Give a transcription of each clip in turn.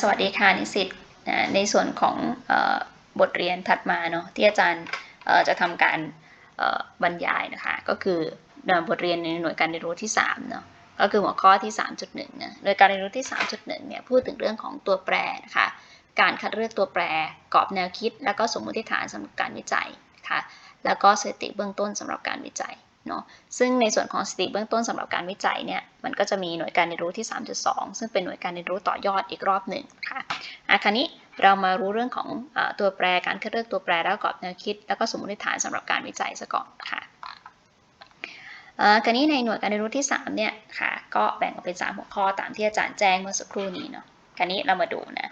สวัสดีค่ะนิสิตอ่าในส่วนของออบทเรียนถัดมาเนาะที่อาจารย์จะทำการบรรยายนะคะก็คือเอ่อบทเรียนในหน่วยการเรียนรู้ที่3เนาะก็คือหัวข้อที่ 3.1นะโดยการเรียนรู้ที่ 3.1เนี่ยพูดถึงเรื่องของตัวแปรนะคะการคัดเลือกตัวแปรกรอบแนวคิด แล้วก็สมมติฐานสำหรับการวิจัยนะคะแล้วก็สถิติเบื้องต้นสำหรับการวิจัย เนาะซึ่งในส่วนของสถิติเบื้องต้นสำหรับการวิจัยเนี่ยมันก็จะมีหน่วยการเรียนรู้ที่ 3.2 ซึ่งเป็นหน่วยการเรียนรู้ต่อยอดอีกรอบหนึ่งค่ะอะคราวนี้เรามารู้เรื่องของอตัวแปรการคัดเลือกตัวแปรแล้วกรอบแนวคิด แล้วก็สมมติฐานสำหรับการวิจัยซะก่อนค่ะอ่าคราวนี้ในหน่วยการเรียนรู้ที่3เนี่ยค่ะก็แบ่งออกเป็น 3 หัวข้อตามที่อาจารย์แจ้งเมื่อสักครู่นี้เนาะคราวนี้เรามาดูนะ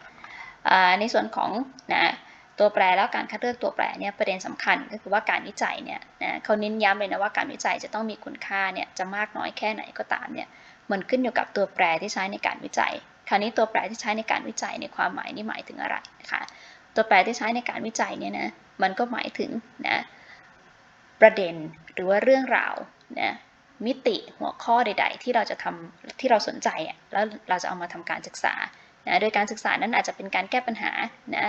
ในส่วนของนะ ตัวแปรแล้วการคัดเลือกตัวแปรเนี่ยประเด็นสำคัญก็คือว่าการวิจัยเนี่ยนะเขาเน้นย้ำเลยนะว่าการวิจัยจะต้องมีคุณค่าเนี่ยจะมากน้อยแค่ไหนก็ตามเนี่ยมันขึ้นอยู่กับตัวแปรที่ใช้ในการวิจัย คราวนี้ตัวแปรที่ใช้ในการวิจัยในความหมายนี่หมายถึงอะไรนะคะตัวแปรที่ใช้ในการวิจัยเนี่ยนะมันก็หมายถึงนะประเด็นหรือว่าเรื่องราวนะมิติหัวข้อใด ๆ ที่เราจะทำที่เราสนใจแล้วเราจะเอามาทำการศึกษานะโดยการศึกษานั้นอาจจะเป็นการแก้ปัญหานะ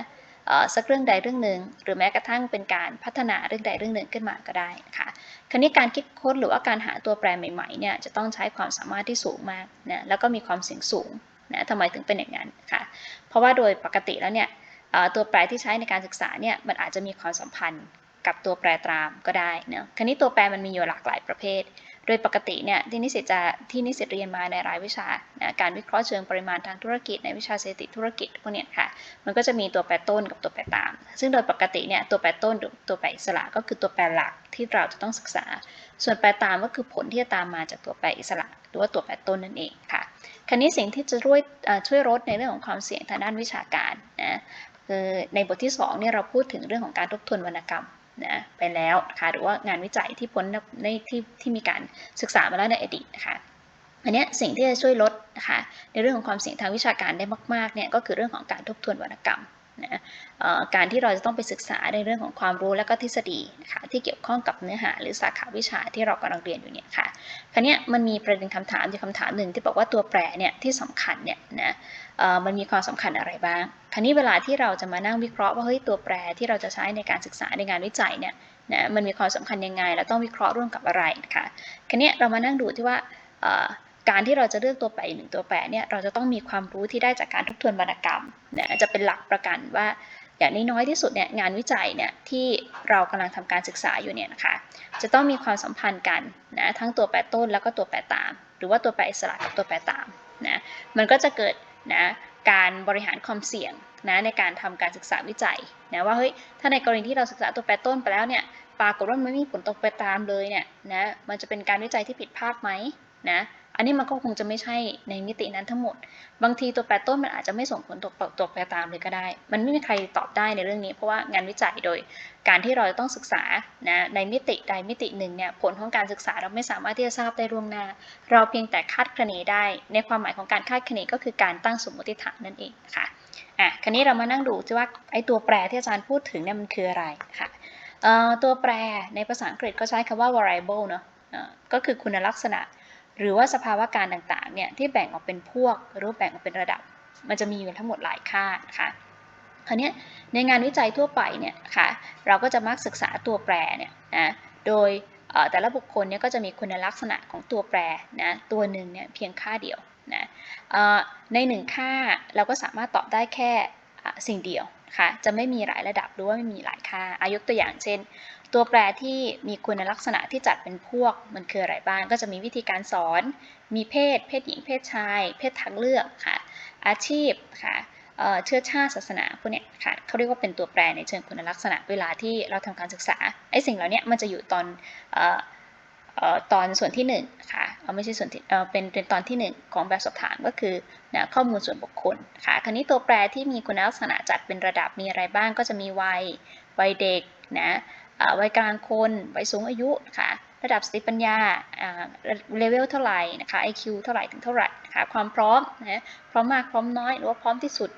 สักเรื่องใดเรื่องหนึ่ง หรือแม้กระทั่งเป็นการพัฒนาเรื่องใดเรื่องหนึ่งขึ้นมาก็ได้นะคะคราวนี้การคิดค้นหรือว่าการหาตัวแปรใหม่ๆเนี่ยจะต้องใช้ความสามารถที่สูงมากนะแล้วก็มีความเสี่ยงสูงนะทำไมถึงเป็นอย่างนั้นคะเพราะว่าโดยปกติแล้วเนี่ยตัวแปรที่ใช้ในการศึกษาเนี่ยมันอาจจะมีความสัมพันธ์กับตัวแปรตรามก็ได้นะคราวนี้ตัวแปรมันมีอยู่หลากหลายประเภท โดยปกติเนี่ยที่นิสิตจะที่นิสิตเรียนมาในรายวิชานะการวิเคราะห์เชิงปริมาณทางธุรกิจในวิชาเศรษฐิธุรกิจพวกเนี้ยค่ะมันก็จะมีตัวแปรต้นกับตัวแปรตาม ซึ่งโดยปกติเนี่ยตัวแปรต้นหรือตัวแปรอิสระก็คือตัวแปรหลักที่เราจะต้องศึกษา ส่วนแปรตามก็คือผลที่จะตามมาจากตัวแปรอิสระ หรือว่าตัวแปรต้นนั่นเองค่ะคราวนี้สิ่งที่จะช่วยช่วยลดในเรื่องของความเสี่ยงทางด้านวิชาการนะคือในบทที่2เนี่ยเราพูดถึงเรื่องของการทบทวนวรรณกรรม นะไปแล้วนะคะหรือว่างานวิจัยที่พ้นในที่ที่มีการศึกษามาแล้วในอดีตนะคะอันนี้สิ่งที่จะช่วยลดนะคะในเรื่องของความเสี่ยงทางวิชาการได้มากๆเนี่ยก็คือเรื่องของการทบทวนวรรณกรรมนะการที่เราจะต้องไปศึกษาในเรื่องของความรู้และก็ทฤษฎีนะคะที่เกี่ยวข้องกับเนื้อหาหรือสาขาวิชาที่เรากำลังเรียนอยู่เนี่ยค่ะคราวนี้มันมีประเด็นคำถามอยู่คำถามหนึ่งที่บอกว่าตัวแปรเนี่ยที่สำคัญเนี่ยนะ มันมีความสำคัญอะไรบ้างคราวนี้เวลาที่เราจะมานั่งวิเคราะห์ว่าเฮ้ยตัวแปรที่เราจะใช้ในการศึกษาในงานวิจัยเนี่ยนะมันมีความสำคัญยังไงเราต้องวิเคราะห์ร่วมกับอะไรนะคะคราวนี้เรามานั่งดูที่ว่าการที่เราจะเลือกตัวแปรหนึ่งตัวแปรเนี่ยเราจะต้องมีความรู้ที่ได้จากการทบทวนวรรณกรรมนะจะเป็นหลักประกันว่าอย่างน้อยที่สุดเนี่ยงานวิจัยเนี่ยที่เรากำลังทำการศึกษาอยู่เนี่ยนะคะจะต้องมีความสัมพันธ์กันนะทั้งตัวแปรต้นแล้วก็ตัวแปรตาม หรือว่าตัวแปรอิสระกับตัวแปรตามนะมันก็จะเกิด นะการบริหารความเสี่ยงนะในการทำการศึกษาวิจัยนะว่าเฮ้ยถ้าในกรณีที่เราศึกษาตัวแปรต้นไปแล้วเนี่ยปรากฏว่ามันไม่มีผลตกไปตามเลยเนี่ยนะมันจะเป็นการวิจัยที่ผิดพลาดไหมนะ อันนี้มันก็คงจะไม่ใช่ในมิตินั้นทั้งหมด บางทีตัวแปรต้นมันอาจจะไม่ส่งผลตกตกแปรตามเลยก็ได้ มันไม่มีใครตอบได้ในเรื่องนี้ เพราะว่างานวิจัยโดย การที่เราจะต้องศึกษานะในมิติใดมิติหนึ่งเนี่ยผลของการศึกษาเราไม่สามารถที่จะทราบได้ล่วงหน้า เราเพียงแต่คาดคะเนได้ ในความหมายของการคาดคะเนก็คือการตั้งสมมติฐานนั่นเองค่ะอะคราวนี้เรามานั่งดูว่าไอ้ตัวแปรที่อาจารย์พูดถึงเนี่ยมันคืออะไรค่ะตัวแปรในภาษาอังกฤษก็ใช้คำว่า variable เนาะก็คือคุณลักษณะ หรือว่าสภาวะการต่างๆเนี่ยที่แบ่งออกเป็นพวกหรือแบ่งออกเป็นระดับ มันจะมีอยู่ทั้งหมดหลายค่าค่ะคราวนี้ในงานวิจัยทั่วไปเนี่ยค่ะเราก็จะมักศึกษาตัวแปรเนี่ยนะโดยแต่ละบุคคลเนี่ยก็จะมีคุณลักษณะของตัวแปรนะตัวหนึ่งเนี่ยเพียงค่าเดียวนะในหนึ่งค่าเราก็สามารถตอบได้แค่สิ่งเดียวค่ะจะไม่มีหลายระดับหรือว่าไม่มีหลายค่าอายุตัวอย่างเช่น ตัวแปรที่มีคุณลักษณะที่จัดเป็นพวกมันคืออะไรบ้างก็จะมีวิธีการสอน มีเพศ เพศหญิง เพศชาย เพศทางเลือกค่ะ อาชีพค่ะเชื้อชาติศาสนาพวกนี้ค่ะเขาเรียกว่าเป็นตัวแปรในเชิงคุณลักษณะเวลาที่เราทำการศึกษาไอ้สิ่งเหล่านี้มันจะอยู่ตอนตอนส่วนที่1ค่ะไม่ใช่ส่วนที่เป็นเป็นตอนที่ 1 ของแบบสอบถามก็คือนะข้อมูลส่วนบุคคลค่ะคราวนี้ตัวแปรที่มีคุณลักษณะจัดเป็นระดับมีอะไรบ้างก็จะมีวัยวัยเด็กนะ วัยกลางคนวัยสูงอายุค่ะระดับสติปัญญาเลเวลเท่าไหร่นะคะ IQ เท่าไหร่ถึงเท่าไหร่นะคะความพร้อมนะพร้อมมากพร้อมน้อยหรือว่าพร้อมที่สุด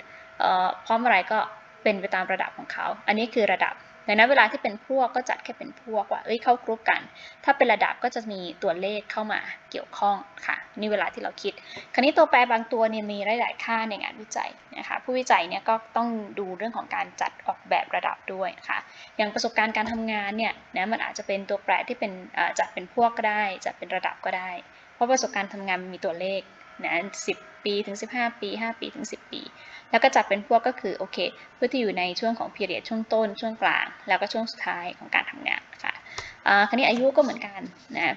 พร้อมอะไรก็เป็นไปตามระดับของเขา อันนี้คือระดับ ดังนั้นเวลาที่เป็นพวกก็จัดแค่เป็นพวกว่า เอ้ยเข้ากรุ๊ปกัน ถ้าเป็นระดับก็จะมีตัวเลขเข้ามาเกี่ยวข้องค่ะ นี่เวลาที่เราคิด คราวนี้ตัวแปรบางตัวเนี่ยมีหลาย ๆ ค่าในงานวิจัยนะคะ ผู้วิจัยเนี่ยก็ต้องดูเรื่องของการจัดออกแบบระดับด้วยนะคะอย่างประสบการณ์การทำงานเนี่ยนะมันอาจจะเป็นตัวแปรที่เป็นจัดเป็นพวกก็ได้ จัดเป็นระดับก็ได้ เพราะประสบการณ์ทำงานมีตัวเลข นะ10ปีถึง 15 ปี 5 ปีถึง 10 ปี แล้วก็จัดเป็นพวกก็คือโอเคเพื่อที่อยู่ในช่วงของ period ช่วงต้น ช่วงกลาง แล้วก็ช่วงสุดท้ายของการทำงานค่ะอ่าคราวนี้อายุก็เหมือนกันนะ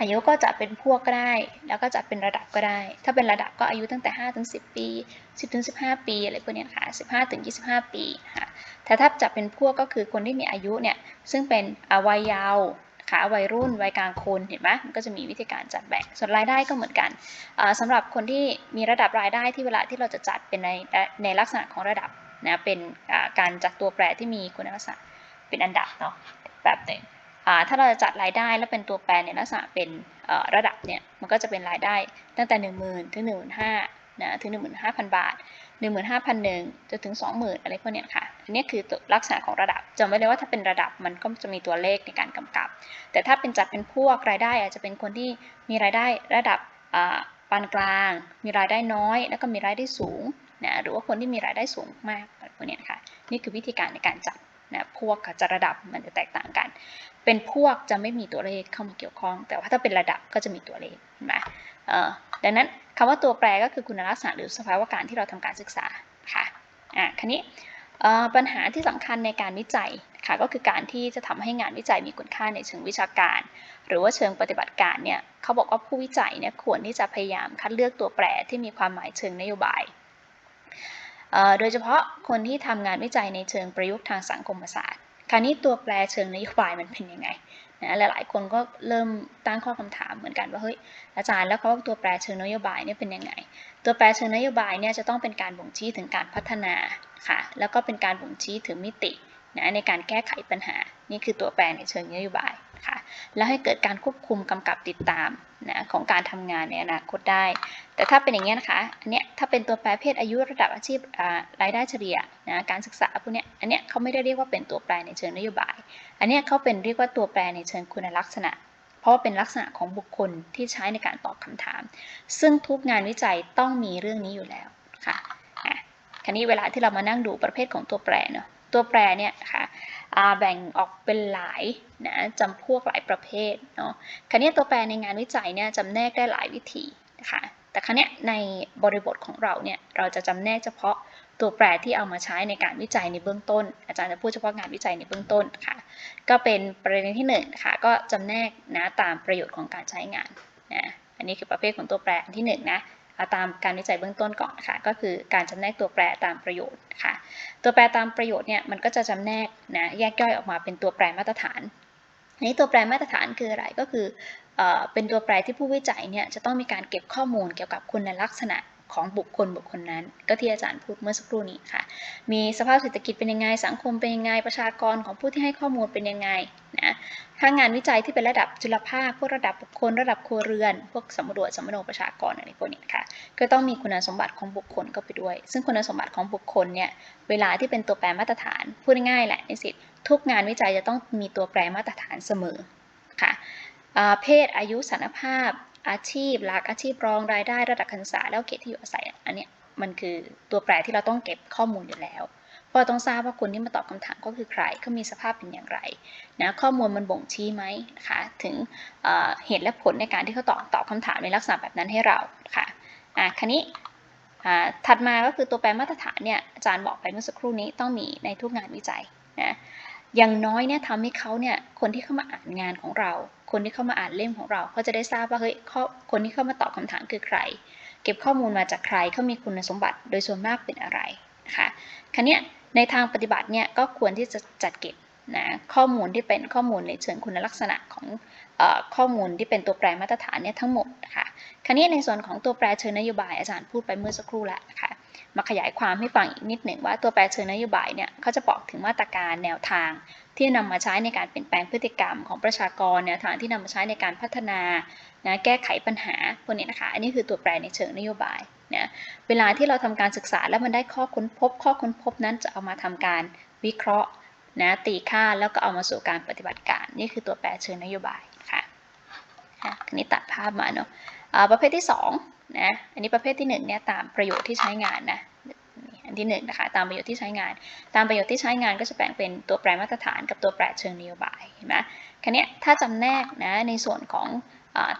อายุก็จะเป็นพวกก็ได้ แล้วก็จัดเป็นระดับก็ได้ ถ้าเป็นระดับก็อายุตั้งแต่5ถึง10 ปี 10ถึง15 ปีอะไรพวกเนี้ยค่ะ15ถึง25 ปีค่ะแต่ถ้าจัดเป็นพวกก็คือคนที่มีอายุเนี่ยซึ่งเป็นอาวัยเยาว์ คะวัยรุ่นวัยกลางคนเห็นไหมมันก็จะมีวิธีการจัดแบ่ง ส่วนรายได้ก็เหมือนกันอ่าสำหรับคนที่มีระดับรายได้ที่เวลาที่เราจะจัดเป็นในในลักษณะของระดับนะเป็นการจัดตัวแปรที่มีคุณลักษณะเป็นอันดับเนาะแบบหนึ่งถ้าเราจะจัดรายได้แล้วเป็นตัวแปรในลักษณะเป็นระดับเนี่ยมันก็จะเป็นรายได้ตั้งแต่ 1 0,000 ถึง 1 5 0 0 0นะถึง 15,000 บาท 15,000จนถึง 20,000 อะไรพวกเนี้ยค่ะ อันนี้คือลักษณะของระดับจำไว้เลยว่าถ้าเป็นระดับมันก็จะมีตัวเลขในการกำกับ แต่ถ้าเป็นจัดเป็นพวกรายได้อาจจะเป็นคนที่มีรายได้ระดับปานกลาง มีรายได้น้อย แล้วก็มีรายได้สูงนะหรือว่าคนที่มีรายได้สูงมากอะไรพวกเนี้ยค่ะนี่คือวิธีการในการจัดนะพวกกับจัดระดับมันจะแตกต่างกัน เป็นพวกจะไม่มีตัวเลขเข้ามาเกี่ยวข้อง แต่ว่าถ้าเป็นระดับก็จะมีตัวเลขเห็นไหมดังนั้นคำว่าตัวแปรก็คือคุณลักษณะหรือสภาวะการที่เราทำการศึกษาค่ะอะคันนี้ปัญหาที่สำคัญในการวิจัยค่ะก็คือการที่จะทำให้งานวิจัยมีคุณค่าในเชิงวิชาการ หรือว่าเชิงปฏิบัติการเนี่ยเขาบอกว่าผู้วิจัยเนี่ยควรที่จะพยายามคัดเลือกตัวแปรที่มีความหมายเชิงนโยบายโดยเฉพาะคนที่ทำงานวิจัยในเชิงประยุกต์ทางสังคมศาสตร์คราวนี้ตัวแปรเชิงนโยบายมันเป็นยังไง นะหลายๆคนก็เริ่มตั้งข้อคำถามเหมือนกันว่าเฮ้ยอาจารย์แล้วเขาตัวแปรเชิงนโยบายเนี่ยเป็นยังไง ตัวแปรเชิงนโยบายเนี่ยจะต้องเป็นการบ่งชี้ถึงการพัฒนาค่ะแล้วก็เป็นการบ่งชี้ถึงมิตินะในการแก้ไขปัญหา นี่คือตัวแปรในเชิงนโยบายค่ะแล้วให้เกิดการควบคุมกำกับติดตามนะของการทำงานในอนาคตได้ แต่ถ้าเป็นอย่างนี้ยนะคะ อันเนี้ยถ้าเป็นตัวแปรเพศอายุระดับอาชีพรายได้เฉลี่ยนะการศึกษาพวกเนี้ย อันเนี้ยเขาไม่ได้เรียกว่าเป็นตัวแปรในเชิงนโยบาย อันเนี้ยเขาเป็นเรียกว่าตัวแปรในเชิงคุณลักษณะ เพราะว่าเป็นลักษณะของบุคคลที่ใช้ในการตอบคำถาม ซึ่งทุกงานวิจัยต้องมีเรื่องนี้อยู่แล้วค่ะคราวนี้เวลาที่เรามานั่งดูประเภทของตัวแปรเนาะ ตัวแปรเนี่ยค่ะ แบ่งออกเป็นหลายนะจำพวกหลายประเภทเนาะคราวนี้ตัวแปรในงานวิจัยเนี่ยจำแนกได้หลายวิธีนะคะแต่คราวเนี้ในบริบทของเราเนี่ยเราจะจำแนกเฉพาะตัวแปรที่เอามาใช้ในการวิจัยในเบื้องต้น อาจารย์จะพูดเฉพาะงานวิจัยในเบื้องต้นค่ะก็เป็นประเด็นที่1นงนะคะก็จำแนกนะตามประโยชน์ของการใช้งานนะอันนี้คือประเภทของตัวแปรอันที่1นงนะ ตามการวิจัยเบื้องต้นก่อนค่ะ ก็คือการจำแนกตัวแปรตามประโยชน์ค่ะ ตัวแปรตามประโยชน์เนี่ยมันก็จะจำแนกนะแยกย่อยออกมาเป็นตัวแปรมาตรฐานอันนี้ตัวแปรมาตรฐานคืออะไรก็คือเป็นตัวแปรที่ผู้วิจัยเนี่ยจะต้องมีการเก็บข้อมูลเกี่ยวกับคุณลักษณะ ของบุคคลบุคคลนั้น ก็ที่อาจารย์พูดเมื่อสักครู่นี้ค่ะ มีสภาพเศรษฐกิจเป็นยังไง สังคมเป็นยังไง ประชากรของผู้ที่ให้ข้อมูลเป็นยังไงนะถ้างานวิจัยที่เป็นระดับจุลภาค พวกระดับบุคคล ระดับครัวเรือน พวกสำรวจสำรวจประชากรอะไรพวกนี้ค่ะ ก็ต้องมีคุณสมบัติของบุคคลเข้าไปด้วย ซึ่งคุณสมบัติของบุคคลเนี่ย เวลาที่เป็นตัวแปรมาตรฐาน พูดง่ายๆแหละในสิทธิ์ทุกงานวิจัยจะต้องมีตัวแปรมาตรฐานเสมอค่ะเพศอายุสันภาพ อาชีพหลักอาชีพรองรายได้ระดับการศึกษาแล้วเขตที่อยู่อาศัยอันเนี้ยมันคือตัวแปรที่เราต้องเก็บข้อมูลอยู่แล้วเพราะต้องทราบว่าคนที่มาตอบคำถามก็คือใครเขามีสภาพเป็นอย่างไรนะข้อมูลมันบ่งชี้ไหมนะคะถึงเเหตุและผลในการที่เขาตอบตอบคำถามในลักษณะแบบนั้นให้เราค่ะอะคันนี้อ่าถัดมาก็คือตัวแปรมาตรฐานเนี่ยอาจารย์บอกไปเมื่อสักครู่นี้ต้องมีในทุกงานวิจัยนะอย่างน้อยเนี่ยทำให้เขาเนี่ยคนที่เข้ามาอ่านงานของเรา คนที่เข้ามาอ่านเล่มของเราเขาจะได้ทราบว่าเฮ้ยคนที่เข้ามาตอบคำถามคือใคร เก็บข้อมูลมาจากใครเขามีคุณสมบัติโดยส่วนมากเป็นอะไรนะคะคันนี้ในทางปฏิบัติเนี่ยก็ควรที่จะจัดเก็บนะข้อมูลที่เป็นข้อมูลในเชิงคุณลักษณะของอข้อมูลที่เป็นตัวแปรมาตรฐานเนี่ยทั้งหมดนะคะคันนี้ในส่วนของตัวแปรเชิงนโยบายอาจารย์พูดไปเมื่อสักครู่แล้วนะคะ มาขยายความให้ฟังอีกนิดหนึ่งว่าตัวแปรเชิงนโยบายเนี่ยเขาจะบอกถึงมาตรการแนวทาง ที่นำมาใช้ในการเปลี่ยนแปลงพฤติกรรมของประชากรแนวทางที่นำมาใช้ในการพัฒนานะแก้ไขปัญหาพวกนี้นะคะ อันนี้คือตัวแปรในเชิงนโยบายนะเวลาที่เราทำการศึกษาแล้วมันได้ข้อค้นพบ ข้อค้นพบนั้นจะเอามาทำการวิเคราะห์นะตีค่าแล้วก็เอามาสู่การปฏิบัติการ นี่คือตัวแปรเชิงนโยบายค่ะอะนี้ตัดภาพมาเนาะประเภทที่ 2 นะ อันนี้ประเภทที่1เนี่ยตามประโยชน์ที่ใช้งานนะ อันที่หนึ่งนะคะตามประโยชน์ที่ใช้งาน ตามประโยชน์ที่ใช้งานก็จะแบ่งเป็นตัวแปรมาตรฐานกับตัวแปรเชิงนโยบาย เห็นไหมคันนี้ยถ้าจำแนกนะในส่วนของ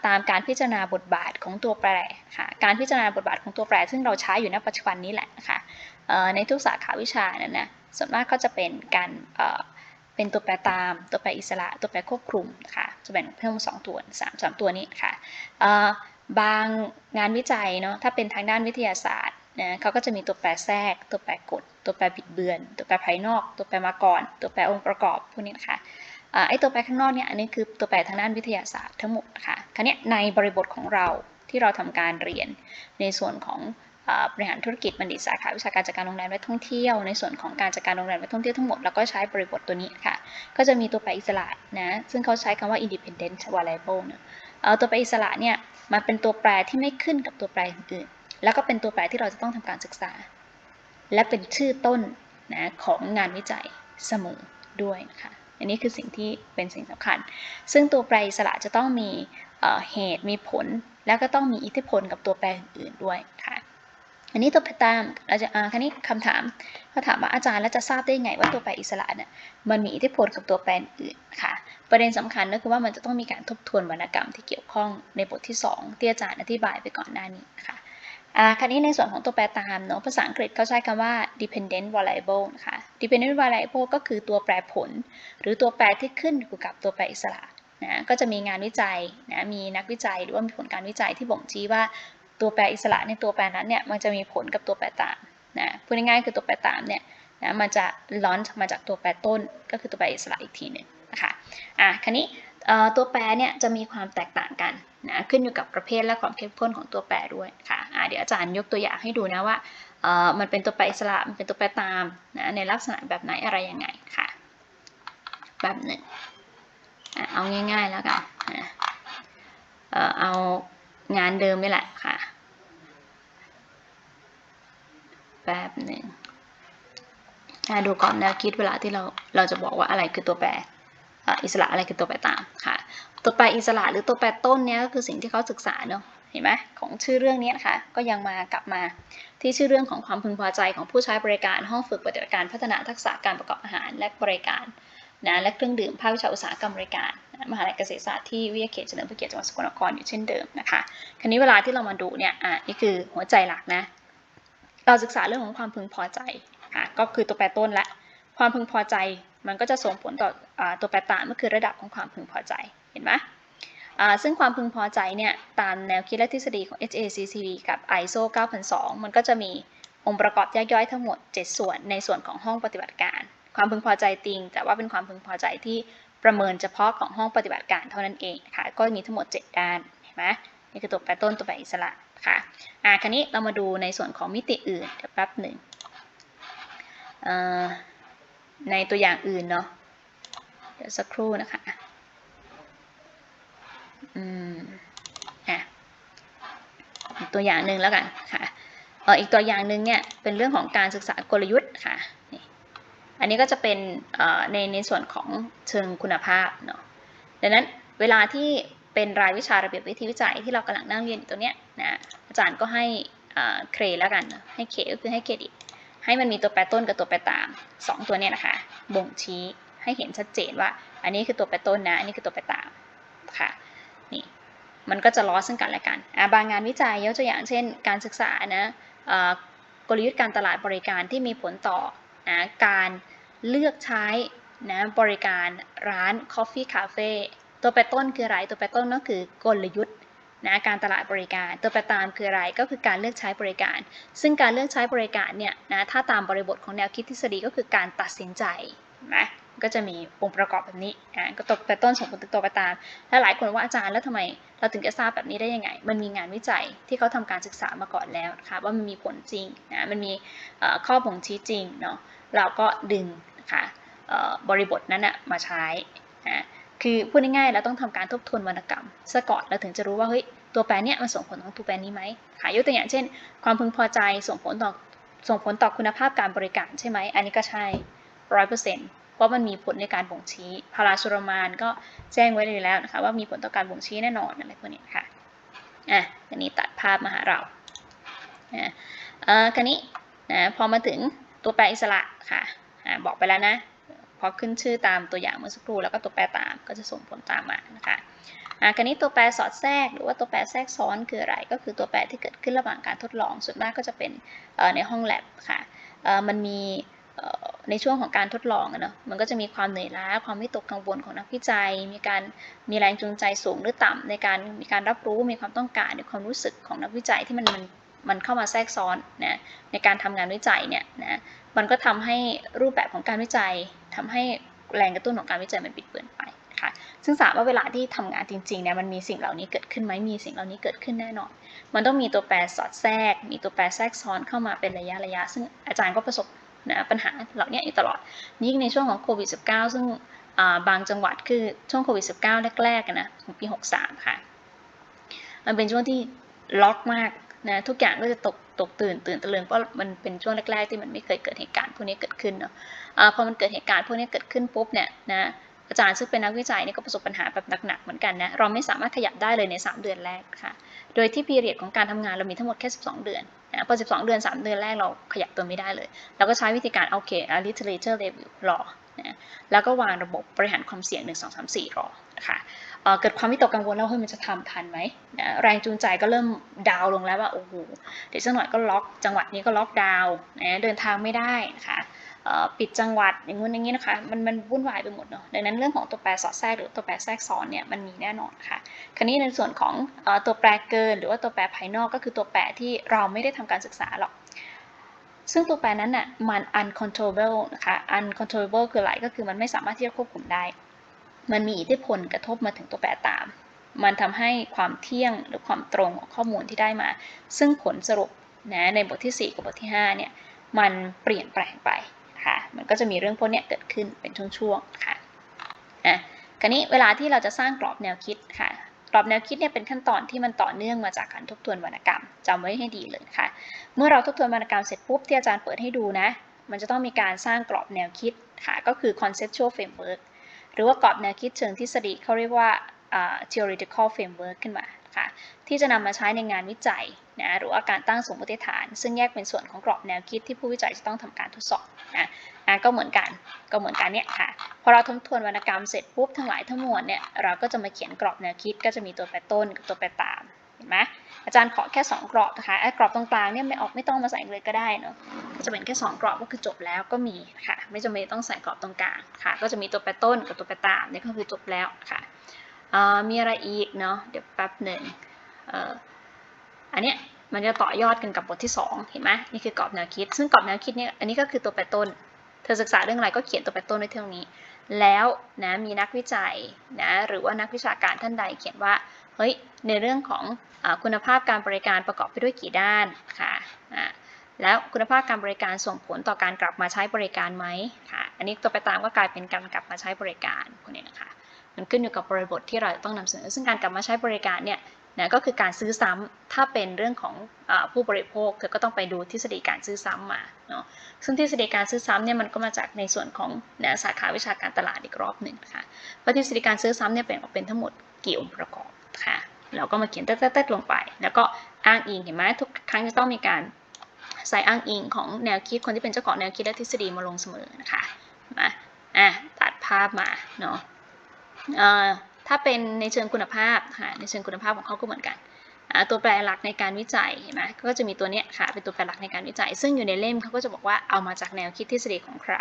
ตามการพิจารณาบทบาทของตัวแปรค่ะการพิจารณาบทบาทของตัวแปร ซึ่งเราใช้อยู่ณปัจจุบันนี้แหละนะคะในทุกสาขาวิชานั้นนะส่วนมากก็จะเป็นการเป็นตัวแปรตาม ตัวแปรอิสระ ตัวแปรควบคุมนะคะจะแบ่งเพิ่มสองตัวสามสามตัวนี้ค่ะ บางงานวิจัยเนาะถ้าเป็นทางด้านวิทยาศาสตร์นะเขาก็จะมีตัวแปรแทรก ตัวแปรกด ตัวแปรบิดเบือน ตัวแปรภายนอก ตัวแปรมาก่อน ตัวแปรองค์ประกอบพวกนี้นะคะอ่าไอ้ตัวแปรข้างนอกเนี่ยอันนี้คือตัวแปรทางด้านวิทยาศาสตร์ทั้งหมดนะคะคราวนี้ในบริบทของเราที่เราทำการเรียน ในส่วนของบริหารธุรกิจบัณฑิตสาขาวิชาการจัดการโรงแรมและท่องเที่ยว ในส่วนของการจัดการโรงแรมและท่องเที่ยวทั้งหมดเราก็ใช้บริบทตัวนี้ค่ะ ก็จะมีตัวแปรอิสระนะซึ่งเขาใช้คำว่า independent variable เนอะเอ่อตัวแปรอิสระเนี่ย มันเป็นตัวแปรที่ไม่ขึ้นกับตัวแปรอื่นๆแล้วก็เป็นตัวแปรที่เราจะต้องทำการศึกษา และเป็นชื่อต้นนะของงานวิจัยเสมอด้วยนะคะอันนี้คือสิ่งที่เป็นสิ่งสำคัญ ซึ่งตัวแปรอิสระจะต้องมีเเหตุมีผล แล้วก็ต้องมีอิทธิพลกับตัวแปรอื่นๆด้วยค่ะอันนี้ตัวแปรตามอาจารย์อ่าคันนี้คำถามเขาถามว่าอาจารย์แล้วจะทราบได้ไงว่าตัวแปรอิสระเนี่ยมันมีอิทธิพลกับตัวแปรอื่นค่ะ ประเด็นสำคัญก็คือว่ามันจะต้องมีการทบทวนวรรณกรรมที่เกี่ยวข้องในบทที่ 2 ที่อาจารย์อธิบายไปก่อนหน้านี้นะคะอ่าคราวนี้ในส่วนของตัวแปรตามเนาะภาษาอังกฤษเขาใช้คำว่า dependent variable นะคะ dependent variable ก็คือตัวแปรผล หรือตัวแปรที่ขึ้นอยู่กับตัวแปรอิสระนะก็จะมีงานวิจัยนะมีนักวิจัยหรือว่ามีผลการวิจัยที่บ่งชี้ว่าตัวแปรอิสระในตัวแปรนั้นเนี่ยมันจะมีผลกับตัวแปรตามนะพูดง่ายๆคือตัวแปรตามเนี่ยนะมันจะล้อนมาจากตัวแปรต้นก็คือตัวแปรอิสระอีกทีหนึ่ง อะคราวนี้ตัวแปรเนี่ยจะมีความแตกต่างกันนะขึ้นอยู่กับประเภทและความเข้มข้นของตัวแปรด้วยค่ะอะเดี๋ยวอาจารย์ยกตัวอย่างให้ดูนะว่ามันเป็นตัวแปรอิสระมันเป็นตัวแปรตามนะในลักษณะแบบไหนอะไรยังไงค่ะแบบหนึ่งอะเอาง่าย ๆแล้วกันนะเอ่อเอางานเดิมนี่แหละค่ะแบบหนึ่งอะดูก่อนแนวคิดเวลาที่เราเราจะบอกว่าอะไรคือตัวแปร อิสระอะไรคือตัวแปรตามค่ะ ตัวแปรอิสระหรือตัวแปรต้นเนี้ยก็คือสิ่งที่เขาศึกษาเนาะเห็นไหมของชื่อเรื่องนี้นะคะ ก็ยังมากลับมาที่ชื่อเรื่องของความพึงพอใจของผู้ใช้บริการห้องฝึกปฏิบัติการพัฒนาทักษะการประกอบอาหารและบริการนะและเครื่องดื่มภาควิชาอุตสาหกรรมบริการนะมหาลัยเกษตรศาสตร์ที่วิทยาเขตเฉลิมพระเกียรติจังหวัดสกลนครอยู่เช่นเดิมนะคะคราวนี้เวลาที่เรามาดูเนี่ยอะนี่คือหัวใจหลักนะ เราศึกษาเรื่องของความพึงพอใจค่ะก็คือตัวแปรต้นและความพึงพอใจ มันก็จะส่งผลต่ออตัวแปรตามก็คือระดับของความพึงพอใจ เห็นไหมซึ่งความพึงพอใจเนี่ยตามแนวคิดและทฤษฎีของ HACCP กับ ISO 9002 มันก็จะมีองค์ประกอบแยกย่อยทั้งหมด 7 ส่วนในส่วนของห้องปฏิบัติการ ความพึงพอใจจริง แต่ว่าเป็นความพึงพอใจที่ประเมินเฉพาะของห้องปฏิบัติการเท่านั้นเองค่ะก็มีทั้งหมด 7 ด้านเห็นไหมนี่คือตัวแปรต้นตัวแปรอิสระค่ะอ่าคราวนี้เรามาดูในส่วนของมิติอื่นเดี๋ยวแป๊บหนึ่งอ่อ ในตัวอย่างอื่นเนาะเดี๋ยวสักครู่นะคะอืมอะตัวอย่างหนึ่งแล้วกันค่ะเอออีกตัวอย่างหนึ่งเนี่ยเป็นเรื่องของการศึกษากลยุทธ์ค่ะนี่อันนี้ก็จะเป็นในในส่วนของเชิงคุณภาพเนาะดังนั้นเวลาที่เป็นรายวิชาระเบียบวิธีวิจัยที่เรากำลังนั่งเรียนอยู่ตัวเนี้ยนะอาจารย์ก็ให้เครแล้วกันให้เคก็คือให้เครดิต ให้มันมีตัวแปรต้นกับตัวแปรตาม 2 ตัวเนี้นะคะ บ่งชี้ให้เห็นชัดเจนว่า อันนี้คือตัวแปรต้นนะ อันนี้คือตัวแปรตามค่ะ นี่ มันก็จะล้อซึ่งกันและกัน บางงานวิจัยยกตัวอย่างเช่น การศึกษานะกลยุทธ์การตลาดบริการที่มีผลต่อนะการเลือกใช้นะบริการร้าน Coffee Cafe ตัวแปรต้นคืออะไร ตัวแปรต้นก็คือกลยุทธ์ นะการตลาดบริการ ตัวประตามคืออะไรก็คือการเลือกใช้บริการ ซึ่งการเลือกใช้บริการเนี่ยนะถ้าตามบริบทของแนวคิดทฤษฎีก็คือการตัดสินใจนไหมก็จะมีองค์ประกอบแบบนี้อ่าก็ตกแต่ต้นส่งผลถึงตัวไปตาม และหลายคนว่าอาจารย์แล้วทำไม เราถึงจะทราบแบบนี้ได้ยังไง มันมีงานวิจัยที่เขาทำการศึกษามาก่อนแล้วนะคะว่ามันมีผลจริงนะมันมีข้อบ่งชี้จริงเนาะเราก็ดึงนะคะบริบทนั้นนะมาใช้นะคือพูดง่ายๆเราต้องทำการทบทวนวรรณกรรมซะก่อนเราถึงจะรู้ว่าเฮ้ย ตัวแปรเนี้ยมันส่งผลต่อตัวแปรนี้ไหมค่ะยกตัวอย่างเช่น ความพึงพอใจส่งผลต่อส่งผลต่อคุณภาพการบริการใช่ไหมอันนี้ก็ใช่ร้อยเปอร์เซ็นต์ว่าะมันมีผลในการบ่งชี้พาราซูรามานก็แจ้งไว้เลยแล้วนะคะว่ามีผลต่อการบ่งชี้แน่นอนอะไรพวกนี้ค่ะอะอันนี้ตัดภาพมาหาเราอะเอ่อคันนี้นะพอมาถึงตัวแปรอิสระค่ะอะบอกไปแล้วนะพอขึ้นชื่อตามตัวอย่างเมื่อสักครู่แล้วก็ตัวแปรตามก็จะส่งผลตามมานะคะ อะคันนี้ตัวแปรสอดแทรกหรือว่าตัวแปรแทรกซ้อนคืออะไร ก็คือตัวแปรที่เกิดขึ้นระหว่างการทดลอง ส่วนมากก็จะเป็นในห้องแลบค่ะมันมีในช่วงของการทดลองเนาะมันก็จะมีความเหนื่อยล้า ความไม่ตกกังวลของนักวิจัย มีการมีแรงจูงใจสูงหรือต่ำในการมีการรับรู้มีความต้องการในความรู้สึกของนักวิจัยที่มันมันมันเข้ามาแทรกซ้อนนะในการทำงานวิจัยเนี่ยนะมันก็ทำให้รูปแบบของการวิจัยทำให้แรงกระตุ้นของการวิจัยมันปิดเบือนไป คะซึ่งสามว่าเวลาที่ทำงานจริงๆเนี่ยมันมีสิ่งเหล่านี้เกิดขึ้นไหมมีสิ่งเหล่านี้เกิดขึ้นแน่นอน มันต้องมีตัวแปรสอดแทรก มีตัวแปรแทรกซ้อนเข้ามาเป็นระยะระยะ ซึ่งอาจารย์ก็ประสบนะปัญหาเหล่านี้อยู่ตลอด ยิ่งในช่วงของโควิด -19 ซึ่งาบางจังหวัดคือช่วงโควิด -19 แรกๆนะของปี 63 ค่ะ มันเป็นช่วงที่ล็อกมากนะทุกอย่างก็จะตกตกตื่นตื่นตะลึงเพราะมันเป็นช่วงแรกๆที่มันไม่เคยเกิดเหตุการณ์พวกนี้เกิดขึ้นเนาะอาพอมันเกิดเหตุการณ์พวกนี้เกิดขึ้นปุ๊บเนี่ยนะ อาจารย์ซึ่งเป็นนักวิจัยนี่ก็ประสบปัญหาแบบหนักๆเหมือนกันนะ เราไม่สามารถขยับได้เลยใน 3 เดือนแรกค่ะ โดยที่พีเรียดของการทำงานเรามีทั้งหมดแค่ 12 เดือนนะพอ 12 เดือน 3 เดือนแรกเราขยับตัวไม่ได้เลย เราก็ใช้วิธีการโอเค literature review รอนะแล้วก็วางระบบบริหารความเสี่ยง 1 2 3 4 รอนะคะเอ่อเกิดความวิตกกังวลแล้วเฮ้ยมันจะทำทันไหมนะแรงจูงใจก็เริ่มดาวลงแล้วว่าโอ้โหเดี๋ยวสักหน่อยก็ล็อกจังหวัดนี้ก็ล็อกดาวน์นะเดินทางไม่ได้นะคะ ปิดจังหวัดอย่างงู้นอย่างนี้นะคะ มันมันวุ่นวายไปหมดเนาะดังนั้นเรื่องของตัวแปรสอดแทรกหรือตัวแปรแทรกซ้อนเนี่ยมันมีแน่นอนค่ะ คราวนี้ในส่วนของอตัวแปรเกิน หรือว่าตัวแปรภายนอกก็คือตัวแปรที่เราไม่ได้ทำการศึกษาหรอก ซึ่งตัวแปรนั้นน่ะมัน uncontrollable นะคะ uncontrollable คืออะไรก็คือมันไม่สามารถที่จะควบคุมได้ มันมีอิทธิพลกระทบมาถึงตัวแปรตาม มันทำให้ความเที่ยงหรือความตรงของข้อมูลที่ได้มา ซึ่งผลสรุปนะในบทที่ 4 กับบทที่5เนี่ยมันเปลี่ยนแปลงไป คะ มันก็จะมีเรื่องพวกนี้เกิดขึ้นเป็นช่วงๆค่ะอะคราวนี้เวลาที่เราจะสร้างกรอบแนวคิดค่ะ กรอบแนวคิดเนี่ยเป็นขั้นตอนที่มันต่อเนื่องมาจากการทบทวนวรรณกรรมจำไว้ให้ดีเลยค่ะ เมื่อเราทบทวนวรรณกรรมเสร็จปุ๊บที่อาจารย์เปิดให้ดูนะ มันจะต้องมีการสร้างกรอบแนวคิดค่ะ ก็คือ conceptual framework หรือว่ากรอบแนวคิดเชิงทฤษฎีเขาเรียกว่า theoretical framework ขึ้นมา ค่ะ ที่จะนำมาใช้ในงานวิจัยนะหรือว่าการตั้งสมมติฐาน ซึ่งแยกเป็นส่วนของกรอบแนวคิดที่ผู้วิจัยจะต้องทำการทดสอบนะอะก็เหมือนกันก็เหมือนกันเนี่ยค่ะพอเราทบทวนวรรณกรรมเสร็จปุ๊บทั้งหลายทั้งมวลเนี่ยเราก็จะมาเขียนกรอบแนวคิดก็จะมีตัวแปรต้นกับตัวแปรตามเห็นไหมอาจารย์ขอแค่ 2 กรอบนะคะไอ้กรอบตรงกลางเนี่ยไม่ออกไม่ต้องมาใส่เลยก็ได้เนาะจะเป็นแค่ 2 กรอบก็คือจบแล้วก็มีค่ะ ไม่จำเป็นต้องใส่กรอบตรงกลางค่ะ ก็จะมีตัวแปรต้นกับตัวแปรตามเนี่ยก็คือจบแล้วค่ะ มีอะไรอีกเนาะเดี๋ยวแป๊บหนึ่งอันเนี้ยมันจะต่อยอดกันกับบทที่ 2 เห็นไหมนี่คือกรอบแนวคิด ซึ่งกรอบแนวคิดเนี่ยอันนี้ก็คือตัวแปรต้น เธอศึกษาเรื่องอะไรก็เขียนตัวแปรต้นไว้เท่านี้ แล้วนะมีนักวิจัยนะหรือว่านักวิชาการท่านใดเขียนว่าเฮ้ยในเรื่องของอคุณภาพการบริการประกอบไปด้วยกี่ด้านค่ะแล้วคุณภาพการบริการส่งผลต่อการกลับมาใช้บริการไหมค่ะอันนี้ตัวไปตามก็กลายเป็นการกลับมาใช้บริการพวกนี้นะคะ มันขึ้นอยู่กับบริบทที่เราต้องนำเสนอ ซึ่งการกลับมาใช้บริการเนี่ยนะก็คือการซื้อซ้ำถ้าเป็นเรื่องของอผู้บริโภคเธอก็ต้องไปดูทฤษฎีการซื้อซ้ำมาเนาะซึ่งทฤษฎีการซื้อซ้ำเนี่ยมันก็มาจากในส่วนของนะสาขาวิชาการตลาดอีกรอบหนึ่งค่ะเพราะทฤษฎีการซื้อซ้ำเนี่ยเป็นออกเป็นทั้งหมดกี่องค์ประกอบค่ะเราก็มาเขียนเต้ๆๆลงไป แล้วก็อ้างอิงเห็นไหมทุกครั้งจะต้องมีการใส่อ้างอิงของแนวคิดคนที่เป็นเจ้าของแนวคิดและทฤษฎีมาลงเสมอนะคะมาอะตัดภาพมาเนาะ ถ้าเป็นในเชิงคุณภาพค่ะในเชิงคุณภาพของเขาก็เหมือนกันตัวแปรหลักในการวิจัยเห็นไหมก็จะมีตัวเนี้ยค่ะเป็นตัวแปรหลักในการวิจัย ซึ่งอยู่ในเล่มเขาก็จะบอกว่าเอามาจากแนวคิดทฤษฎีของใคร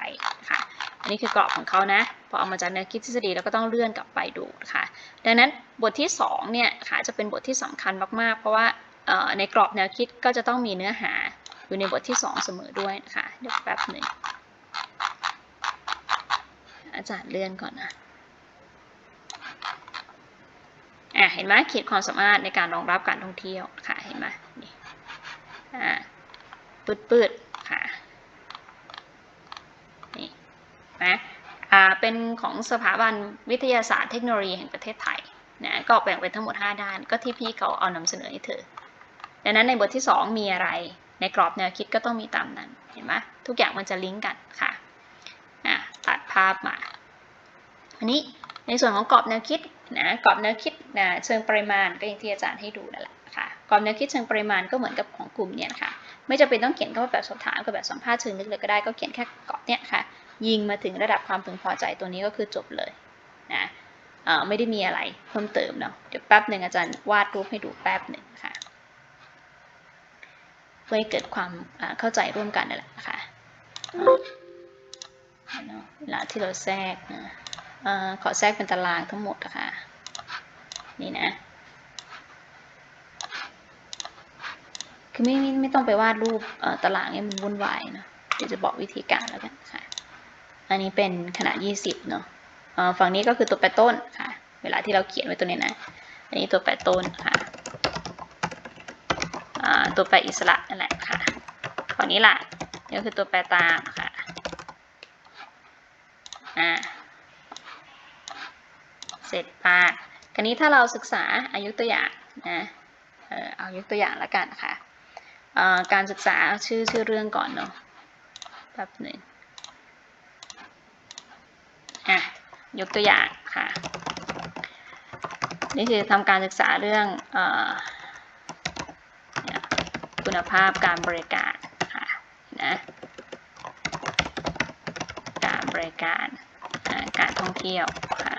ค่ะอันนี้คือกรอบของเขานะพอเอามาจากแนวคิดทฤษฎีแล้วก็ต้องเลื่อนกลับไปดูค่ะดังนั้นบทที่2เนี่ยค่ะจะเป็นบทที่สำคัญมากๆ เพราะว่าในกรอบแนวคิดก็จะต้องมีเนื้อหาอยู่ในบทที่ 2 เสมอด้วยนะคะเดี๋ยวแป๊บหนึ่งอาจารย์เลื่อนก่อนนะ อะเห็นไหมขีดความสามารถในการรองรับการท่องเที่ยวค่ะเห็นไหมนี่อ่าปืดปืดๆค่ะนี่นะอ่าเป็นของสถาบันวิทยาศาสตร์เทคโนโลยีแห่งประเทศไทยนะก็แบ่งเป็นทั้งหมด 5 ด้านก็ที่พี่เขาเอานำเสนอให้เธอดังนั้นในบทที่ 2 มีอะไร ในกรอบแนวคิดก็ต้องมีตามนั้นเห็นไหมทุกอย่างมันจะลิงก์กันค่ะอะตัดภภาพมาอันนี้ ในส่วนของกรอบแนวคิดนะกรอบแนวคิดนะเชิงปริมาณก็อย่างที่อาจารย์ให้ดูนั่นแหละค่ะกรอบแนวคิดเชิงปริมาณก็เหมือนกับของกลุ่มเนี่ยนะคะไม่จำเป็นต้องเขียนคำว่าแบบสอบถามกับแบบสัมภาษณ์เชิงลึกเลยก็ได้ก็เขียนแค่กรอบเนี่ยค่ะ ยิงมาถึงระดับความพึงพอใจตัวนี้ก็คือจบเลยนะไม่ได้มีอะไรเพิ่มเติมเนาะเดี๋ยวแป๊บหนึ่งอาจารย์วาดรูปให้ดูแป๊บหนึ่งค่ะเพื่อให้เกิดความเข้าใจร่วมกันนั่นแหละค่ะเวลาที่เราแทรกนะ อขอแทรกเป็นตารางทั้งหมดนะคะนี่นะ คือไม่ไม่ไม่ต้องไปวาดรูปตารางให้มันวุ่นวายเนะเดี๋ยวจะบอกวิธีการแล้วกันค่ะ อันนี้เป็นขนาด 20 เนอะเอ่อฝั่งนี้ก็คือตัวแปรต้นค่ะ เวลาที่เราเขียนไว้ตัวนี้นะ อันนี้ตัวแปรต้นค่ะตัวแปรอิสระนั่นแหละค่ะ ฝั่งนี้ล่ะนี่ก็คือตัวแปรตามค่ะ อ่า เสร็จปาคราวนี้ถ้าเราศึกษาอายุตัวอย่างนะเอายกตัวอย่างแล้วกันค่ะการศึกษาชื่อชื่อเรื่องก่อนเนาะแป๊บหนึ่งอะยกตัวอย่างค่ะนี่คือทำการศึกษาเรื่องออคุณภาพการบริการค่ะนะการบริการการท่องเที่ยวค่ะ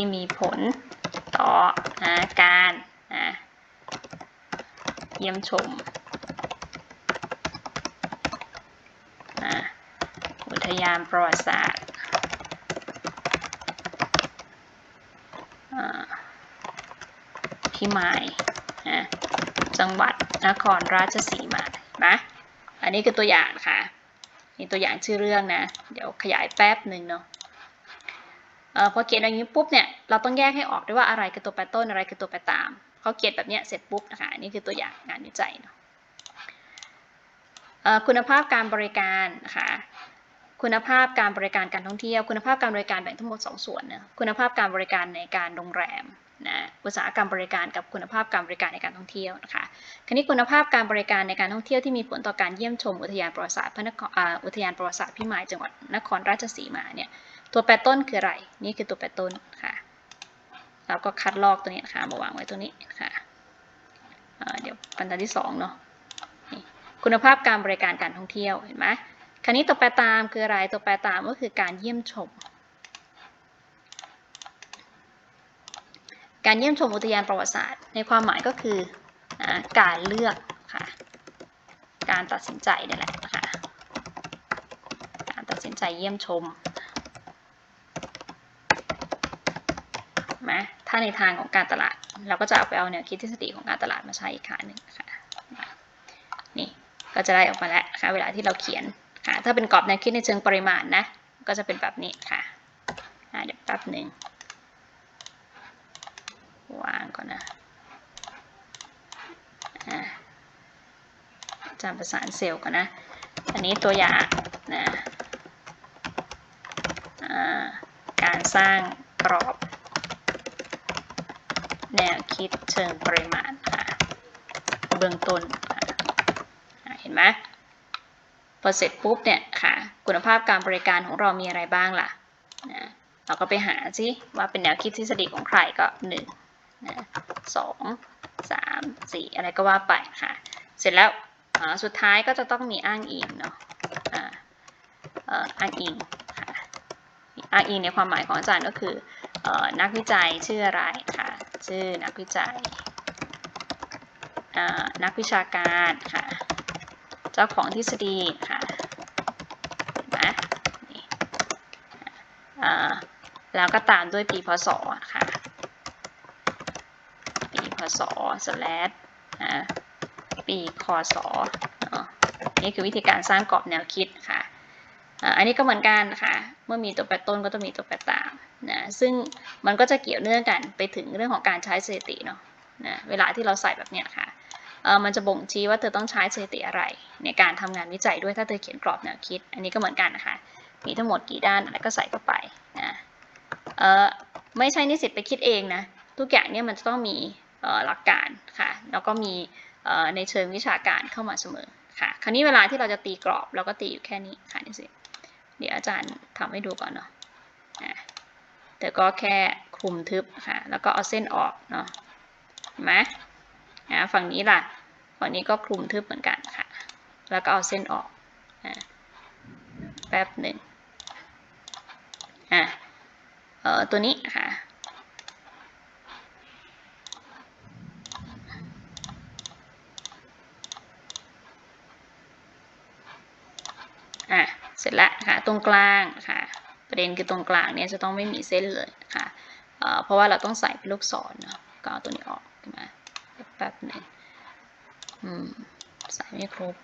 ที่มีผลต่อนะการนะเยี่ยมชมนะอุทยานประวัติศาสตร์อ่าพิมายนะจังหวัดนครราชสีมานะอันนี้คือตัวอย่างค่ะนี่ตัวอย่างชื่อเรื่องนะ เดี๋ยวขยายแป๊บหนึ่งเนาะ พอเขียนอย่างนี้ปุ๊บเนี่ยเราต้องแยกให้ออกด้วยว่าอะไรคือตัวแปรต้นอะไรคือตัวแปรตามเขาเขียนแบบนี้เสร็จปุ๊บนะคะอันนี่คือตัวอย่างงานวิจัยเนาะคุณภาพการบริการนะคะคุณภาพการบริการการท่องเที่ยว คุณภาพการบริการแบ่งทั้งหมด 2 ส่วนนะคุณภาพการบริการในการโรงแรมนะอุตสาหกรรมบริการกับคุณภาพการบริการในการท่องเที่ยวนะคะคราวนี้คุณภาพการบริการในการท่องเที่ยวที่มีผลต่อการเยี่ยมชมอุทยานประวัติศาสตร์พระนครอุทยานประวัติศาสตร์พิมายจังหวัดนครราชสีมาเนี่ย ตัวแปรต้นคืออะไร นี่คือตัวแปรต้นค่ะ เราก็คัดลอกตัวนี้นะคะมาวางไว้ตัวนี้ค่ะเเดี๋ยวบรรทัดที่สองเนาะคุณภาพการบริการการท่องเที่ยวเห็นไหมคราวนี้ตัวแปรตามคืออะไรตัวแปรตามก็คือการเยี่ยมชม การเยี่ยมชมอุทยานประวัติศาสตร์ ในความหมายก็คืออการเลือกค่ะการตัดสินใจนี่แหละนะคะการตัดสินใจเยี่ยมชม ไหมถ้าในทางของการตลาด เราก็จะเอาไปเอาแนวคิดทฤษฎีของการตลาดมาใช้อีกครั้งหนึ่งค่ะนี่ก็จะได้ออกมาแล้วค่ะเวลาที่เราเขียนค่ะถ้าเป็นกรอบแนวคิดในเชิงปริมาณนะ ก็จะเป็นแบบนี้ค่ะเดี๋ยวแป๊บหนึ่งวางก่อนนะอ่าจำประสานเซลล์ก่อนนะ อันนี้ตัวอย่างนะการสร้างกรอบ แนวคิดเชิงปริมาณค่ะเบื้องต้นเห็นไหมพอเสร็จปุ๊บเนี่ยค่ะ คุณภาพการบริการของเรามีอะไรบ้างล่ะนะเราก็ไปหาสิว่าเป็นแนวคิดทฤษฎีของใครก็หนึ่งนะสองสามสี่อะไรก็ว่าไปค่ะ เสร็จแล้วสุดท้ายก็จะต้องมีอ้างอิงเนาะอ้างอิงค่ะอ้างอิงในความหมายของอาจารย์ก็คืออนักวิจัยชื่ออะไรค่ะ ชื่อนักวิจัยนักวิชาการค่ะ เจ้าของทฤษฎีค่ะนไหมนี่อ่าแล้วก็ตามด้วยปีพศค่ะ ปีพศ slash อ่าปีคศนี่คือวิธีการสร้างกรอบแนวคิดค่ะ อันนี้ก็เหมือนกันค่ะ เมื่อมีตัวแปรต้นก็ต้องมีตัวแปรตามนะ ซึ่ง มันก็จะเกี่ยวเนื่องกันไปถึงเรื่องของการใช้สถิติเนาะนะเวลาที่เราใส่แบบเนี้ยค่ะเออมันจะบ่งชี้ว่าเธอต้องใช้สถิติอะไร ในการทำงานวิจัยด้วยถ้าเธอเขียนกรอบแนวคิด อันนี้ก็เหมือนกันนะคะ มีทั้งหมดกี่ด้านอะไรก็ใส่เข้าไปนะเออไม่ใช่นิสิตไปคิดเองนะทุกอย่างเนี่ยมันจะต้องมีหลักการค่ะแล้วก็มีในเชิงวิชาการเข้ามาเสมอค่ะ คราวนี้เวลาที่เราจะตีกรอบเราก็ตีอยู่แค่นี้ค่ะนี่สิเดี๋ยวอาจารย์ทำให้ดูก่อนเนาะ แต่ก็แค่คลุมทึบค่ะ แล้วก็เอาเส้นออกเนาะเห็นไหมอะฝั่งนี้ล่ะ ฝั่งนี้ก็คลุมทึบเหมือนกันค่ะ แล้วก็เอาเส้นออกอะแป๊บหนึ่งอะเอ่อตัวนี้ค่ะอะเสร็จแล้วค่ะ ตรงกลางค่ะ ประเด็นคือตรงกลางเนี่ยจะต้องไม่มีเส้นเลยค่ะเพราะว่าเราต้องใส่เป็นลูกศรเนาะก็เอาตัวนี้ออกมาแป๊บหนึ่งใส่ไม่ครบ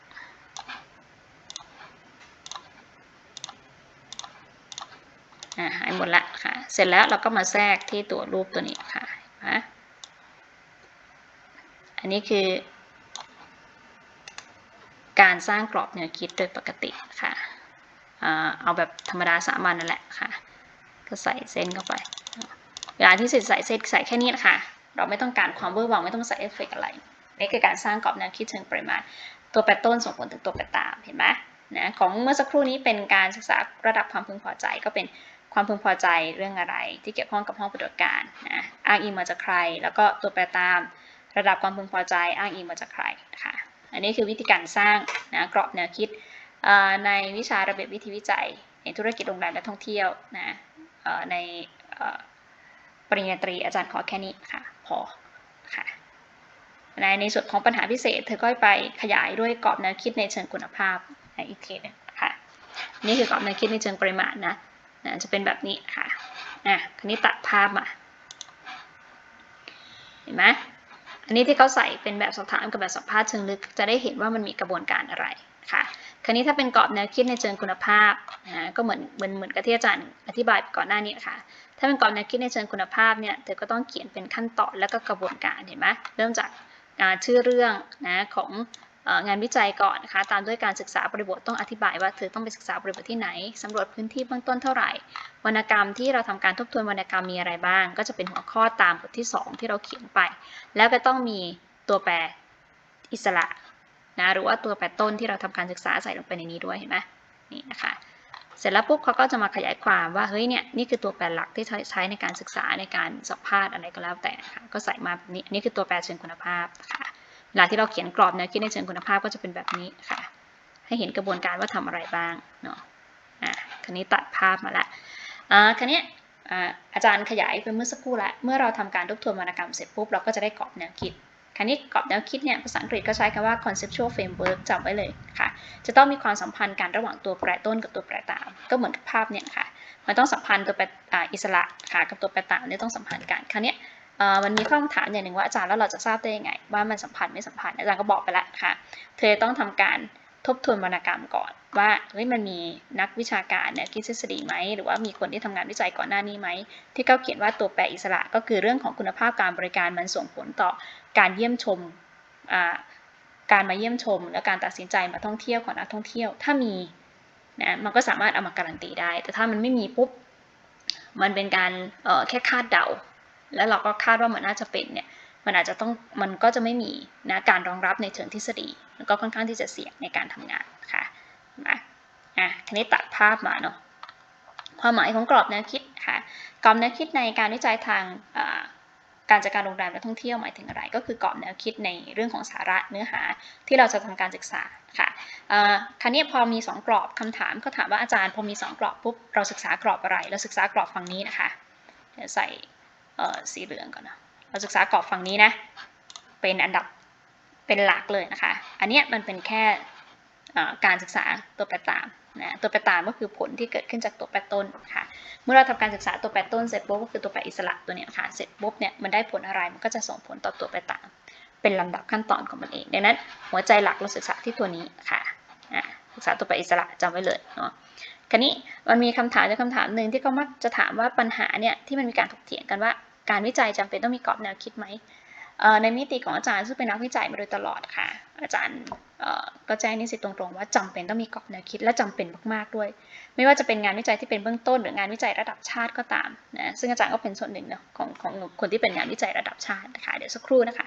หายหมดละค่ะ เสร็จแล้วเราก็มาแทรกที่ตัวรูปตัวนี้ค่ะนะอันนี้คือ การสร้างกรอบแนวคิดโดยปกติค่ะ เอาแบบธรรมดาสามัญนั่นแหละค่ะ ก็ใส่เส้นเข้าไป เวลาที่ใส่ใส่เส้นใส่แค่นี้นะคะเราไม่ต้องการความเวอร์วังไม่ต้องใส่เอฟเฟกอะไรนี่คือการสร้างกรอบแนวคิดเชิงปริมาณ ตัวแปรต้นส่งผลถึงตัวแปรตามเห็นไหมนะของเมื่อสักครู่นี้เป็นการศึกษาระดับความพึงพอใจก็เป็นความพึงพอใจเรื่องอะไร ที่เกี่ยวข้องกับห้องปฏิบัติการนะอ้างอิงมาจากใคร แล้วก็ตัวแปรตามระดับความพึงพอใจอ้างอิงมาจากใครนะคะอันนี้คือวิธีการสร้างนะกรอบแนวคิด ในวิชาระเบียบวิธีวิจัย ในธุรกิจโรงแรมและท่องเที่ยวนะในปริญญาตรีอาจารย์ขอแค่นี้ค่ะพอค่ะในในส่วนของปัญหาพิเศษ เธอก็ไปขยายด้วยกรอบแนวคิดในเชิงคุณภาพอีกทีนึงค่ะนี่คือกรอบแนวคิดในเชิงปริมาณนะนะจะเป็นแบบนี้ค่ะอะคันนี้ตัดภาพมาเห็นไหมอันนี้ที่เขาใส่เป็นแบบสอบถามกับแบบสัมภาษณ์เชิงลึกจะได้เห็นว่ามันมีกระบวนการอะไรค่ะ คราวนี้ถ้าเป็นกรอบแนวคิดในเชิงคุณภาพนะก็เหมือนเหมือนเหมือนกับที่อาจารย์อธิบายก่อนหน้านี้ค่ะ ถ้าเป็นกรอบแนวคิดในเชิงคุณภาพเนี่ยเธอก็ต้องเขียนเป็นขั้นตอนแล้วก็กระบวนการเห็นไหมเริ่มจากชื่อเรื่องนะของงานวิจัยก่อนนะคะตามด้วยการศึกษาบริบทต้องอธิบายว่าเธอต้องไปศึกษาบริบทที่ไหนสำรวจพื้นที่เบื้องต้นเท่าไหร่ วรรณกรรมที่เราทำการทบทวนวรรณกรรมมีอะไรบ้าง ก็จะเป็นหัวข้อตามบทที่ 2 ที่เราเขียนไป แล้วก็ต้องมีตัวแปรอิสระ นะหรือว่าตัวแปรต้นที่เราทำการศึกษาใส่ลงไปในนี้ด้วยเห็นไหมนี่นะคะเสร็จแล้วปุ๊บเขาก็จะมาขยายความว่าเฮ้ยเนี่ยนี่คือตัวแปรหลักที่ใช้ในการศึกษาในการสัมภาษณ์อะไรก็แล้วแต่นะคะก็ใส่มาแบบนี้นี่คือตัวแปรเชิงคุณภาพนะคะเวลาที่เราเขียนกรอบแนวคิดในเชิงคุณภาพก็จะเป็นแบบนี้ค่ะ ให้เห็นกระบวนการว่าทำอะไรบ้างเนาะอะคันนี้ตัดภาพมาละอ่าคันนี้อาจารย์ขยายไปเมื่อสักครู่ละเมื่อเราทำการทบทวนวรรณกรรมเสร็จปุ๊บเราก็จะได้กรอบแนวคิด คราวนี้กรอบแนวคิดเนี่ยภาษาอังกฤษก็ใช้คำว่า conceptual framework จำไว้เลยค่ะ จะต้องมีความสัมพันธ์กันระหว่างตัวแปรต้นกับตัวแปรตาม ก็เหมือนกับภาพเนี่ยค่ะ มันต้องสัมพันธ์ตัวแปรอิสระค่ะกับตัวแปรตามเนี่ยต้องสัมพันธ์กันคราวนี้มันมีข้อคำถามอย่างหนึ่งว่าอาจารย์แล้วเราจะทราบได้ยังไง ว่ามันสัมพันธ์ไม่สัมพันธ์อาจารย์ก็บอกไปแล้วค่ะ เธอต้องทำการทบทวนวรรณกรรมก่อนว่าเฮ้ยมันมีนักวิชาการเนี่ยคิดทฤษฎีไหมหรือว่ามีคนที่ทำงานวิจัยก่อนหน้านี้ไหมที่เขาเขียนว่าตัวแปรอิสระก็คือเรื่องของคุณภาพการบริการมันส่งผลต่อ การเยี่ยมชมการมาเยี่ยมชม และการตัดสินใจมาท่องเที่ยวของนักท่องเที่ยว ถ้ามีนะมันก็สามารถเอามาการันตีได้ แต่ถ้ามันไม่มีปุ๊บมันเป็นการแค่คาดเดา แล้วเราก็คาดว่ามันน่าจะเป็นเนี่ยมันอาจจะต้องมันก็จะไม่มีนะการรองรับในเชิงทฤษฎีแล้วก็ค่อนข้างที่จะเสี่ยงในการทำงานค่ะนะอะทีนี้ตัดภาพมาเนาะความหมายของกรอบแนวคิดค่ะกรอบแนวคิดในการวิจัยทาง การจัดการโรงแรมและท่องเที่ยวหมายถึงอะไร ก็คือกรอบแนวคิดในเรื่องของสาระเนื้อหาที่เราจะทำการศึกษาค่ะคราวนี้พอมี 2 กรอบคำถามก็ถามว่าอาจารย์พอมี 2 กรอบปุ๊บเราศึกษากรอบอะไร เราศึกษากรอบฝั่งนี้นะคะเดี๋ยวใส่สีเหลืองก่อนนะเราศึกษากรอบฝั่งนี้นะเป็นอันดับเป็นหลักเลยนะคะ อันนี้มันเป็นแค่การศึกษาตัวแปรตาม นะตัวแปรตามก็คือผลที่เกิดขึ้นจากตัวแปรต้นค่ะ เมื่อเราทำการศึกษาตัวแปรต้นเสร็จปุ๊บก็คือตัวแปรอิสระตัวเนี้ยค่ะ เสร็จปุ๊บเนี่ยมันได้ผลอะไร มันก็จะส่งผลต่อตัวแปรตาม เป็นลำดับขั้นตอนของมันเอง ดังนั้น หัวใจหลักเราศึกษาที่ตัวนี้ค่ะศึกษาตัวแปรอิสระจำไว้เลยเนาะคราวนี้มันมีคำถามในคำถามหนึ่งที่เขามักจะถามว่าปัญหาเนี่ยที่มันมีการถกเถียงกันว่า การวิจัยจำเป็นต้องมีกรอบแนวคิดไหม ในมิติของอาจารย์ซึ่งเป็นนักวิจัยมาโดยตลอดค่ะ อาจารย์ก็แจ้งนิสิตตรงๆ ว่าจำเป็นต้องมีกรอบแนวคิดและจำเป็นมากๆด้วย ไม่ว่าจะเป็นงานวิจัยที่เป็นเบื้องต้น หรืองานวิจัยระดับชาติก็ตามนะซึ่งอาจารย์ก็เป็นส่วนหนึ่งเนาะของของคนที่เป็นงานวิจัยระดับชาตินะคะเดี๋ยวสักครู่นะคะ